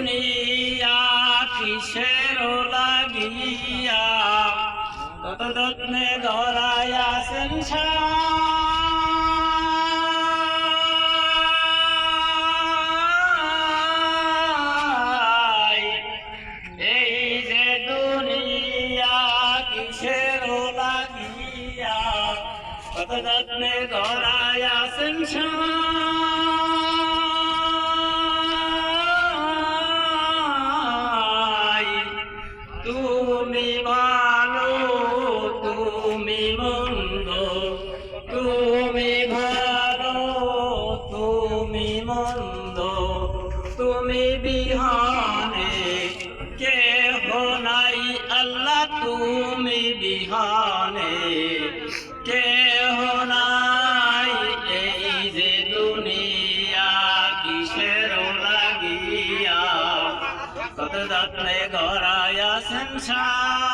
দুনিয়া কিসের লাগিয়া কত যত্নে ধরাইয়াছেন। এই যে দুনিয়া কিসের লাগিয়া, কত যত্নে ধরাইয়াছেন ছাই। ভালো তুমি মন্দ, তুমি ভালো তুমি মন্দ, তুমি বিহানে কেহ নাই আল্লাহ, তুমি বিহানে কেহ নাই। এই যে দুনিয়া কিসের লাগিয়া, কত যত্নে গড়াইয়া সংসার